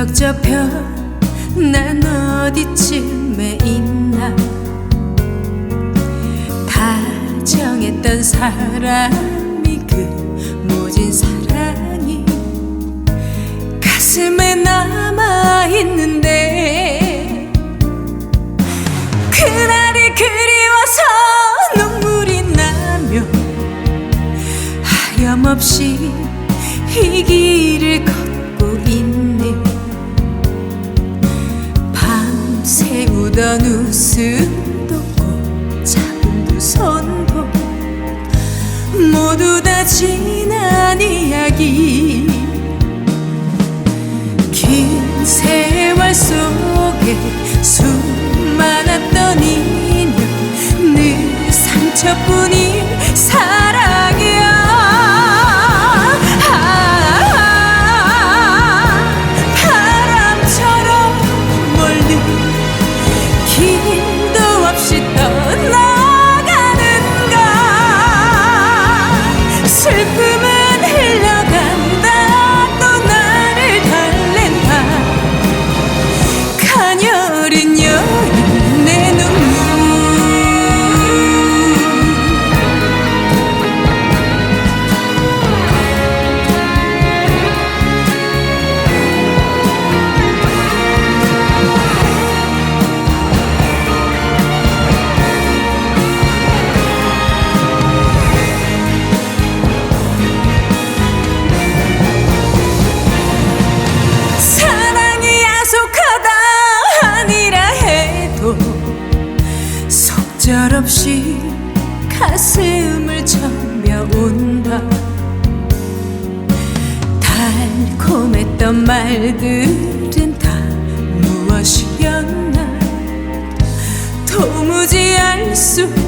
기억 접혀 난 어디쯤에 있나? 다정했던 사람이 그 모진 사랑이 가슴에 남아 있는데 그날이 그리워서 눈물이 나며 하염없이 이 길을 걷 우던 웃음도 꼭 잡은 두 손도 모두 다 지난 이야기. 긴 세월 속에 수 去。 가슴을 점여온다. 달콤했던 말들은 다 무엇이었나? 도무지 알수